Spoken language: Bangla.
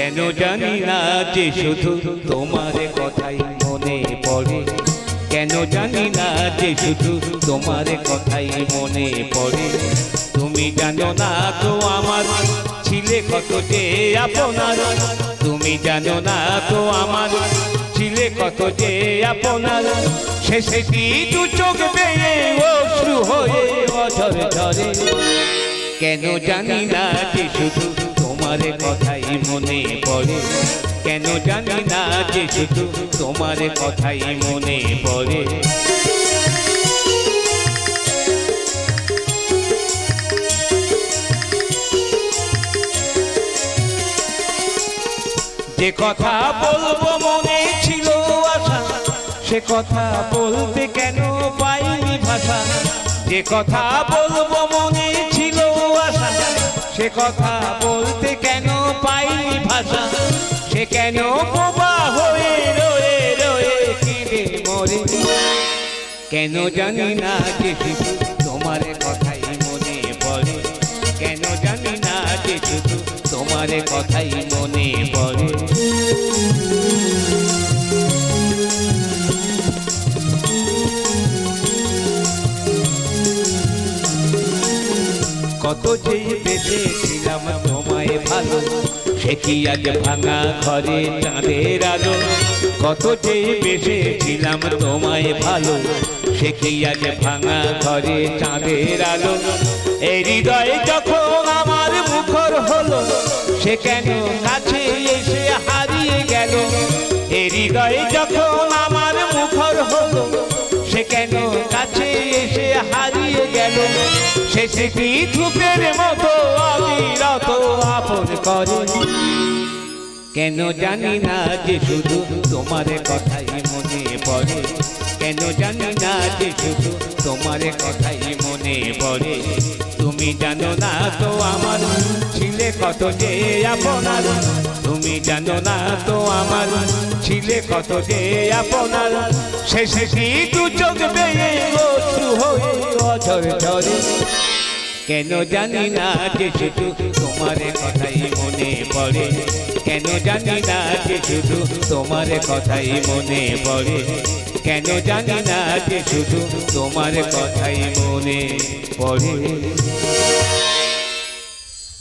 কেন জানি না যে শুধু তোমার কথাই মনে পড়ে। কেন জানি না যে শুধু তোমার কথাই মনে পড়ে। তুমি জানো না তো আমার ছিলে কত যে আপনার। তুমি জানো না তো আমার ছিলে কত যে আপনার। শেষে কি দু চোখ বেয়ে অশ্রু হয়ে অঝর ঝরে। কেন জানি না যে শুধু তোমার কথাই মনে পড়ে। কেন জানি না যে শুধু তোমার কথাই মনে পড়ে। যে কথা বলব মনে ছিল আশা, সে কথা বলতে কেন পাইনি ভাষা। যে কথা বলব মনে ছিল আশা, সে কথা ভাষা সে কেন বোবা হয়ে রয়ে রয়ে কেঁদে মরে? কেন জানি না যে শুধু তোমার কথাই মনে পড়ে। কেন জানি না যে তোমার কথাই মনে পড়ে। কত যে বেঁচেছিলাম তোমায় ভালো। সে কি আজ ভাঙা ঘরে চাঁদের আলো কত যে বেঁচেছিলাম তোমায় ভালো। সে কি আজ ভাঙা ঘরে চাঁদের আলো এই হৃদয়ে যখন আমার মুখর হলো, সে কেন কাছে এসে হারিয়ে গেল? এই হৃদয়ে যখন কেন? কাছে এসে হারিয়ে গেল। সে স্মৃতি ধূপের মতো অবিরত আপন করে। কেন জানি না যে শুধু তোমার কথাই মনে পড়ে। কেন জানি না যে শুধু তোমার কথাই মনে পড়ে। তুমি জানো না তো আমার ছিলে কত যে আপনার। তুমি জানো না তো আমার ছিলে কত যে আপনার। শেষে কি দু চোখ বেয়ে অশ্রু হয়ে ঝরে। কেন জানি না যে শুধু তোমার কথাই মনে পড়ে। কেন জানি না যে শুধু তোমার কথাই মনে পড়ে। কেন জানি না যে শুধু তোমার কথাই মনে পড়ে।